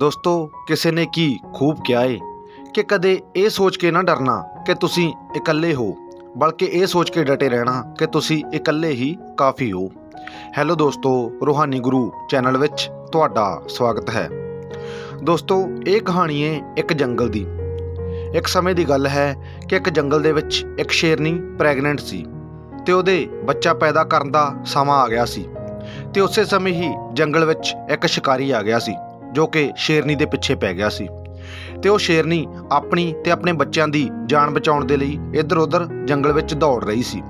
ਦੋਸਤੋ, ਕਿਸੇ ਨੇ ਕੀ ਖੂਬ ਕਿਹਾ ਏ ਕਿ ਕਦੇ ਇਹ ਸੋਚ ਕੇ ਨਾ ਡਰਨਾ ਕਿ ਤੁਸੀਂ ਇਕੱਲੇ ਹੋ, ਬਲਕਿ ਇਹ ਸੋਚ ਕੇ ਡਟੇ ਰਹਿਣਾ ਕਿ ਤੁਸੀਂ ਇਕੱਲੇ ਹੀ ਕਾਫੀ ਹੋ। ਹੈਲੋ ਦੋਸਤੋ, ਰੂਹਾਨੀ ਗੁਰੂ ਚੈਨਲ ਵਿੱਚ ਤੁਹਾਡਾ ਸਵਾਗਤ ਹੈ। ਦੋਸਤੋ, ਇਹ ਕਹਾਣੀ ਏ ਇੱਕ ਜੰਗਲ ਦੀ। ਇੱਕ ਸਮੇਂ ਦੀ ਗੱਲ ਹੈ ਕਿ ਇੱਕ ਜੰਗਲ ਦੇ ਵਿੱਚ ਇੱਕ ਸ਼ੇਰਨੀ ਪ੍ਰੈਗਨੈਂਟ ਸੀ ਤੇ ਉਹਦੇ ਬੱਚਾ ਪੈਦਾ ਕਰਨ ਦਾ ਸਮਾਂ ਆ ਗਿਆ ਸੀ ਤੇ ਉਸੇ ਸਮੇਂ ਹੀ ਜੰਗਲ ਵਿੱਚ ਇੱਕ ਸ਼ਿਕਾਰੀ ਆ ਗਿਆ ਸੀ। ਜੋ ਕਿ ਸ਼ੇਰਨੀ ਦੇ ਪਿੱਛੇ ਪੈ ਗਿਆ ਸੀ। ਤੇ ਉਹ ਸ਼ੇਰਨੀ ਆਪਣੀ ਤੇ ਆਪਣੇ ਬੱਚਿਆਂ ਦੀ ਜਾਨ ਬਚਾਉਣ ਦੇ ਲਈ ਇੱਧਰ-ਉੱਧਰ ਜੰਗਲ ਵਿੱਚ ਦੌੜ ਰਹੀ ਸੀ।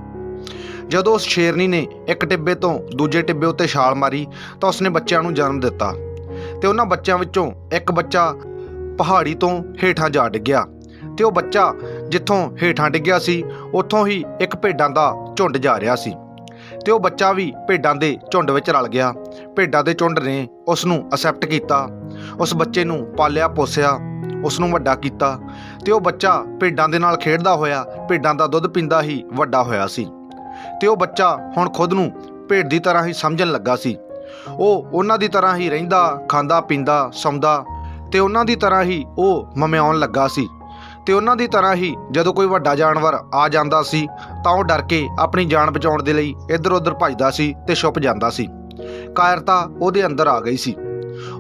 ਜਦੋਂ ਉਸ ਸ਼ੇਰਨੀ ਨੇ ਇੱਕ ਟਿੱਬੇ ਤੋਂ ਦੂਜੇ ਟਿੱਬੇ ਉੱਤੇ ਛਾਲ ਮਾਰੀ, ਤਾਂ ਉਸਨੇ ਬੱਚਿਆਂ ਨੂੰ ਜਨਮ ਦਿੱਤਾ ਤੇ ਉਹਨਾਂ ਬੱਚਿਆਂ ਵਿੱਚੋਂ ਇੱਕ ਬੱਚਾ ਪਹਾੜੀ ਤੋਂ ਹੇਠਾਂ ਜਾ ਡਿੱਗਿਆ ਤੇ ਉਹ ਬੱਚਾ ਜਿੱਥੋਂ ਹੇਠਾਂ ਡਿੱਗਿਆ ਸੀ, ਉੱਥੋਂ ਹੀ ਇੱਕ ਭੇਡਾਂ ਦਾ ਝੁੰਡ ਜਾ ਰਿਹਾ ਸੀ। ਤੇ ਉਹ ਬੱਚਾ ਵੀ ਭੇਡਾਂ ਦੇ ਝੁੰਡ ਵਿੱਚ ਰਲ ਗਿਆ। ਭੇਡਾਂ ਦੇ ਝੁੰਡ ਨੇ ਉਸ ਨੂੰ ਅਸੈਪਟ ਕੀਤਾ। ਉਸ ਬੱਚੇ ਨੂੰ ਪਾਲਿਆ, ਪੋਸਿਆ ਉਸ ਨੂੰ ਵੱਡਾ ਕੀਤਾ ਤੇ ਉਹ ਬੱਚਾ ਭੇਡਾਂ ਦੇ ਨਾਲ ਖੇਡਦਾ ਹੋਇਆ, ਭੇਡਾਂ ਦਾ ਦੁੱਧ ਪੀਂਦਾ ਹੀ ਵੱਡਾ ਹੋਇਆ ਸੀ। ਤੇ ਉਹ ਬੱਚਾ ਹੁਣ ਖੁਦ ਨੂੰ ਭੇਡ ਦੀ ਤਰ੍ਹਾਂ ਹੀ ਸਮਝਣ ਲੱਗਾ ਸੀ। ਉਹ ਉਹਨਾਂ ਦੀ ਤਰ੍ਹਾਂ ਹੀ ਰਹਿੰਦਾ, ਖਾਂਦਾ, ਪੀਂਦਾ, ਸੌਂਦਾ ਤੇ ਉਹਨਾਂ ਦੀ ਤਰ੍ਹਾਂ ਹੀ ਉਹ ਮਮਿਆਉਣ ਲੱਗਾ ਸੀ। ਤੇ ਉਹਨਾਂ ਦੀ ਤਰ੍ਹਾਂ ਹੀ ਜਦੋਂ ਕੋਈ ਵੱਡਾ ਜਾਨਵਰ ਆ ਜਾਂਦਾ ਸੀ, ਤਾਂ ਉਹ ਡਰ ਕੇ ਆਪਣੀ ਜਾਨ ਬਚਾਉਣ ਦੇ ਲਈ ਇੱਧਰ-ਉੱਧਰ ਭੱਜਦਾ ਸੀ ਤੇ ਛੁਪ ਜਾਂਦਾ ਸੀ। ਕਾਇਰਤਾ ਉਹਦੇ ਅੰਦਰ ਆ ਗਈ ਸੀ।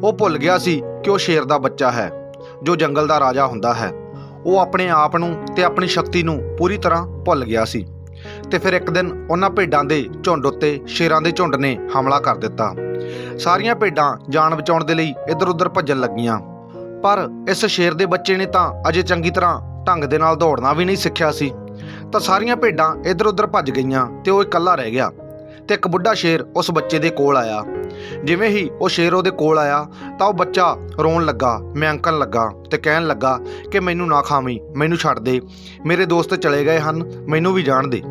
ਉਹ ਭੁੱਲ ਗਿਆ ਸੀ ਕਿ ਉਹ ਸ਼ੇਰ ਦਾ ਬੱਚਾ ਹੈ, ਜੋ ਜੰਗਲ ਦਾ ਰਾਜਾ ਹੁੰਦਾ ਹੈ। ਉਹ ਆਪਣੇ ਆਪ ਨੂੰ ਤੇ ਆਪਣੀ ਸ਼ਕਤੀ ਨੂੰ ਪੂਰੀ ਤਰ੍ਹਾਂ ਭੁੱਲ ਗਿਆ ਸੀ ਤੇ ਫਿਰ ਇੱਕ ਦਿਨ ਉਹਨਾਂ ਭੇਡਾਂ ਦੇ ਝੁੰਡ ਉੱਤੇ ਸ਼ੇਰਾਂ ਦੇ ਝੁੰਡ ਨੇ ਹਮਲਾ ਕਰ ਦਿੱਤਾ। ਸਾਰੀਆਂ ਭੇਡਾਂ ਜਾਨ ਬਚਾਉਣ ਦੇ ਲਈ ਇੱਧਰ-ਉੱਧਰ ਭੱਜਣ ਲੱਗੀਆਂ। ਪਰ ਇਸ ਸ਼ੇਰ ਦੇ ਬੱਚੇ ਨੇ ਤਾਂ ਅਜੇ ਚੰਗੀ ਤਰ੍ਹਾਂ ਢੰਗ ਦੇ ਨਾਲ ਦੌੜਨਾ ਵੀ ਨਹੀਂ ਸਿੱਖਿਆ ਸੀ। ਤਾਂ ਸਾਰੀਆਂ ਭੇਡਾਂ ਇੱਧਰ-ਉੱਧਰ ਭੱਜ ਗਈਆਂ ਤੇ ਉਹ ਇਕੱਲਾ ਰਹਿ ਗਿਆ ਤੇ ਇੱਕ ਬੁੱਢਾ ਸ਼ੇਰ ਉਸ ਬੱਚੇ ਦੇ ਕੋਲ ਆਇਆ। ਜਿਵੇਂ ਹੀ ਉਹ ਸ਼ੇਰ ਉਹਦੇ ਕੋਲ ਆਇਆ ਤਾਂ ਉਹ ਬੱਚਾ ਰੋਣ ਲੱਗਾ, ਮਿਆਂਕਣ ਲੱਗਾ ਤੇ ਕਹਿਣ ਲੱਗਾ ਕਿ ਮੈਨੂੰ ਨਾ ਖਾਵੀਂ, ਮੈਨੂੰ ਛੱਡ ਦੇ, ਮੇਰੇ ਦੋਸਤ ਚਲੇ ਗਏ ਹਨ, ਮੈਨੂੰ ਵੀ ਜਾਣ ਦੇ।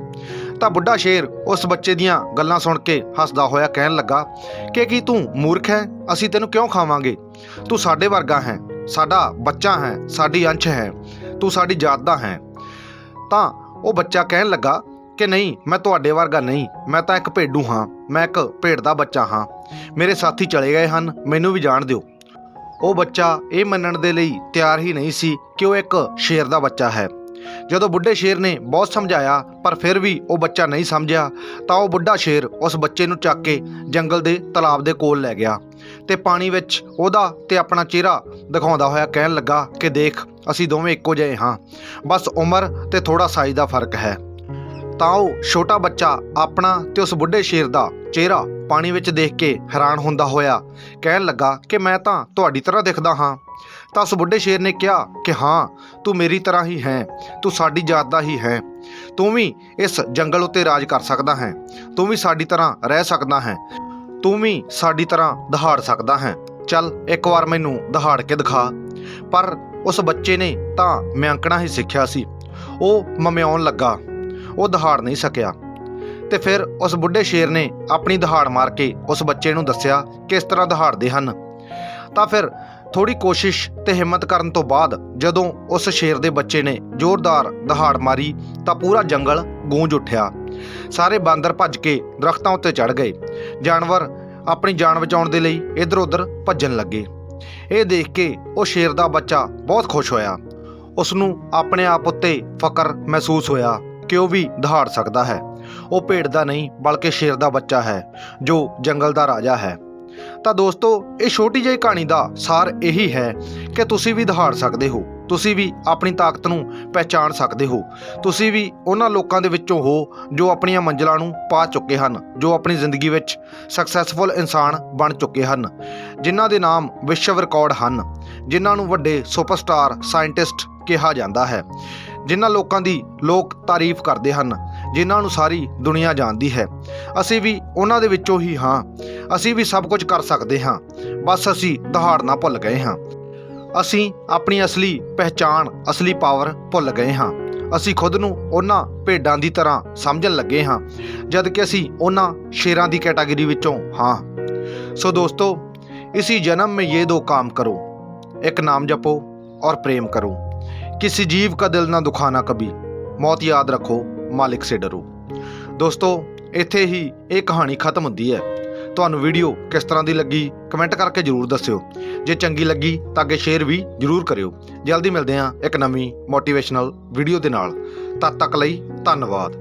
ਤਾਂ ਬੁੱਢਾ ਸ਼ੇਰ ਉਸ ਬੱਚੇ ਦੀਆਂ ਗੱਲਾਂ ਸੁਣ ਕੇ ਹੱਸਦਾ ਹੋਇਆ ਕਹਿਣ ਲੱਗਾ ਕਿ ਕੀ ਤੂੰ ਮੂਰਖ ਹੈ? ਅਸੀਂ ਤੈਨੂੰ ਕਿਉਂ ਖਾਵਾਂਗੇ? ਤੂੰ ਸਾਡੇ ਵਰਗਾ ਹੈ। ਸਾਡਾ ਬੱਚਾ ਹੈ, ਸਾਡੀ ਅੰਸ਼ ਹੈ, ਤੂੰ ਸਾਡੀ ਜਾਤ ਦਾ ਹੈ। ਤਾਂ ਉਹ ਬੱਚਾ ਕਹਿਣ ਲੱਗਾ ਕਿ ਨਹੀਂ, ਮੈਂ ਤੁਹਾਡੇ ਵਰਗਾ ਨਹੀਂ, ਮੈਂ ਤਾਂ ਇੱਕ ਭੇਡੂ ਹਾਂ, ਮੈਂ ਇੱਕ ਭੇਡ ਦਾ ਬੱਚਾ ਹਾਂ। ਮੇਰੇ ਸਾਥੀ ਚਲੇ ਗਏ ਹਨ, ਮੈਨੂੰ ਵੀ ਜਾਣ ਦਿਓ। ਉਹ ਬੱਚਾ ਇਹ ਮੰਨਣ ਦੇ ਲਈ ਤਿਆਰ ਹੀ ਨਹੀਂ ਸੀ ਕਿ ਉਹ ਇੱਕ ਸ਼ੇਰ ਦਾ ਬੱਚਾ ਹੈ। ਜਦੋਂ ਬੁੱਢੇ ਸ਼ੇਰ ਨੇ ਬਹੁਤ ਸਮਝਾਇਆ, ਪਰ ਫਿਰ ਵੀ ਉਹ ਬੱਚਾ ਨਹੀਂ ਸਮਝਿਆ, ਤਾਂ ਉਹ ਬੁੱਢਾ ਸ਼ੇਰ ਉਸ ਬੱਚੇ ਨੂੰ ਚੱਕ ਕੇ ਜੰਗਲ ਦੇ ਤਲਾਬ ਦੇ ਕੋਲ ਲੈ ਗਿਆ। ਤੇ ਪਾਣੀ ਵਿੱਚ ਉਹਦਾ ਤੇ ਆਪਣਾ ਚਿਹਰਾ ਦਿਖਾਉਂਦਾ ਹੋਇਆ ਕਹਿਣ ਲੱਗਾ ਕਿ ਦੇਖ, ਅਸੀਂ ਦੋਵੇਂ ਇੱਕੋ ਜਿਹੇ ਹਾਂ। ਬਸ ਉਮਰ ਤੇ ਥੋੜਾ ਸਾਈਜ਼ ਦਾ ਫ਼ਰਕ ਹੈ। ਤਾਂ ਉਹ ਛੋਟਾ ਬੱਚਾ ਆਪਣਾ ਤੇ ਉਸ ਬੁੱਢੇ ਸ਼ੇਰ ਦਾ ਚਿਹਰਾ ਪਾਣੀ ਵਿੱਚ ਦੇਖ ਕੇ ਹੈਰਾਨ ਹੁੰਦਾ ਹੋਇਆ ਕਹਿਣ ਲੱਗਾ ਕਿ ਮੈਂ ਤਾਂ ਤੁਹਾਡੀ ਤਰ੍ਹਾਂ ਦਿਖਦਾ ਹਾਂ। ਤਾਂ ਉਸ ਬੁੱਢੇ ਸ਼ੇਰ ਨੇ ਕਿਹਾ ਕਿ ਹਾਂ, ਤੂੰ ਮੇਰੀ ਤਰ੍ਹਾਂ ਹੀ ਹੈ, ਤੂੰ ਸਾਡੀ ਜਾਤ ਦਾ ਹੀ ਹੈ। ਤੂੰ ਵੀ ਇਸ ਜੰਗਲ ਉੱਤੇ ਰਾਜ ਕਰ ਸਕਦਾ ਹੈ, ਤੂੰ ਵੀ ਸਾਡੀ ਤਰ੍ਹਾਂ ਰਹਿ ਸਕਦਾ ਹੈ। ਤੂੰ ਵੀ ਸਾਡੀ ਤਰ੍ਹਾਂ ਦਹਾੜ ਸਕਦਾ ਹੈ। ਚੱਲ, ਇੱਕ ਵਾਰ ਮੈਨੂੰ ਦਹਾੜ ਕੇ ਦਿਖਾ। ਪਰ ਉਸ ਬੱਚੇ ਨੇ ਤਾਂ ਮਿਆਂਕਣਾ ਹੀ ਸਿੱਖਿਆ ਸੀ। ਉਹ ਮਮਿਆਉਣ ਲੱਗਾ। ਉਹ ਦਹਾੜ ਨਹੀਂ ਸਕਿਆ। ਤੇ ਫਿਰ ਉਸ ਬੁੱਢੇ ਸ਼ੇਰ ਨੇ ਆਪਣੀ ਦਹਾੜ ਮਾਰ ਕੇ ਉਸ ਬੱਚੇ ਨੂੰ ਦੱਸਿਆ, ਕਿਸ ਤਰ੍ਹਾਂ ਦਹਾੜਦੇ ਹਨ। ਤਾਂ ਫਿਰ ਥੋੜੀ ਕੋਸ਼ਿਸ਼ ਤੇ ਹਿੰਮਤ ਕਰਨ ਤੋਂ ਬਾਅਦ ਜਦੋਂ ਉਸ ਸ਼ੇਰ ਦੇ ਬੱਚੇ ਨੇ ਜ਼ੋਰਦਾਰ ਦਹਾੜ ਮਾਰੀ, ਤਾਂ ਪੂਰਾ ਜੰਗਲ ਗੂੰਜ ਉੱਠਿਆ। ਸਾਰੇ ਬਾਂਦਰ ਭੱਜ ਕੇ ਦਰਖਤਾਂ ਉੱਤੇ ਚੜ ਗਏ। ਜਾਨਵਰ ਆਪਣੀ ਜਾਨ ਬਚਾਉਣ ਦੇ ਲਈ ਇੱਧਰ-ਉੱਧਰ ਭੱਜਣ ਲੱਗੇ। ਇਹ ਦੇਖ ਕੇ ਉਹ ਸ਼ੇਰ ਦਾ ਬੱਚਾ ਬਹੁਤ ਖੁਸ਼ ਹੋਇਆ। ਉਸ ਨੂੰ ਆਪਣੇ ਆਪ ਉੱਤੇ ਫਕਰ ਮਹਿਸੂਸ ਹੋਇਆ ਕਿ ਉਹ ਵੀ ਦਹਾੜ ਸਕਦਾ ਹੈ। ਉਹ ਭੇਡ ਦਾ ਨਹੀਂ, ਬਲਕਿ ਸ਼ੇਰ ਦਾ ਬੱਚਾ ਹੈ, ਜੋ ਜੰਗਲ ਦਾ ਰਾਜਾ ਹੈ। ਤਾਂ ਦੋਸਤੋ, ਇਹ ਛੋਟੀ ਜਿਹੀ ਕਹਾਣੀ ਦਾ ਸਾਰ ਇਹੀ ਹੈ ਕਿ ਤੁਸੀਂ ਵੀ ਦਹਾੜ ਸਕਦੇ ਹੋ। ਤੁਸੀਂ ਵੀ ਆਪਣੀ ਤਾਕਤ ਨੂੰ ਪਹਿਚਾਣ ਸਕਦੇ ਹੋ। ਤੁਸੀਂ ਵੀ ਉਹਨਾਂ ਲੋਕਾਂ ਦੇ ਵਿੱਚੋਂ ਹੋ ਜੋ ਆਪਣੀਆਂ ਮੰਜ਼ਲਾਂ ਨੂੰ ਪਾ ਚੁੱਕੇ ਹਨ, ਜੋ ਆਪਣੀ ਜ਼ਿੰਦਗੀ ਵਿੱਚ ਸਕਸੈਸਫੁਲ ਇਨਸਾਨ ਬਣ ਚੁੱਕੇ ਹਨ, ਜਿਨ੍ਹਾਂ ਦੇ ਨਾਮ ਵਿਸ਼ਵ ਰਿਕਾਰਡ ਹਨ, ਜਿਨ੍ਹਾਂ ਨੂੰ ਵੱਡੇ ਸੁਪਰਸਟਾਰ ਸਾਇੰਟਿਸਟ ਕਿਹਾ ਜਾਂਦਾ ਹੈ, ਜਿਨ੍ਹਾਂ ਲੋਕਾਂ ਦੀ ਲੋਕ ਤਾਰੀਫ ਕਰਦੇ ਹਨ, ਜਿਨ੍ਹਾਂ ਨੂੰ ਸਾਰੀ ਦੁਨੀਆ ਜਾਣਦੀ ਹੈ। ਅਸੀਂ ਵੀ ਉਹਨਾਂ ਦੇ ਵਿੱਚੋਂ ਹੀ ਹਾਂ, ਅਸੀਂ ਵੀ ਸਭ ਕੁਝ ਕਰ ਸਕਦੇ ਹਾਂ, ਬਸ ਅਸੀਂ ਦਹਾੜਨਾ ਭੁੱਲ ਗਏ ਹਾਂ। ਅਸੀਂ ਆਪਣੀ ਅਸਲੀ ਪਹਿਚਾਣ ਅਸਲੀ ਪਾਵਰ ਭੁੱਲ ਗਏ ਹਾਂ ਅਸੀਂ ਖੁਦ ਨੂੰ ਉਹਨਾਂ ਭੇਡਾਂ ਦੀ ਤਰ੍ਹਾਂ ਸਮਝਣ ਲੱਗੇ ਹਾਂ ਜਦ ਕਿ ਅਸੀਂ ਉਹਨਾਂ ਸ਼ੇਰਾਂ ਦੀ ਕੈਟਾਗਰੀ ਵਿੱਚੋਂ ਹਾਂ ਸੋ ਦੋਸਤੋ इसी जन्म में ये दो काम करो एक नाम जपो और प्रेम करो किसी जीव का दिल ना दुखाना कभी ਮੌਤ ਯਾਦ ਰੱਖੋ ਮਾਲਿਕ ਸੇ ਡਰੋ ਦੋਸਤੋ ਇੱਥੇ ਹੀ ਇਹ ਕਹਾਣੀ ਖਤਮ ਹੁੰਦੀ ਹੈ ਤੁਹਾਨੂੰ ਵੀਡੀਓ ਕਿਸ ਤਰ੍ਹਾਂ ਦੀ ਲੱਗੀ ਕਮੈਂਟ ਕਰਕੇ ਜਰੂਰ ਦੱਸਿਓ। ਜੇ ਚੰਗੀ ਲੱਗੀ ਤਾਂ ਅੱਗੇ ਸ਼ੇਅਰ ਵੀ ਜਰੂਰ ਕਰਿਓ। ਜਲਦੀ ਮਿਲਦੇ ਹਾਂ ਇੱਕ ਨਵੀਂ ਮੋਟੀਵੇਸ਼ਨਲ ਵੀਡੀਓ ਦੇ ਨਾਲ। ਤਦ ਤੱਕ ਲਈ ਧੰਨਵਾਦ।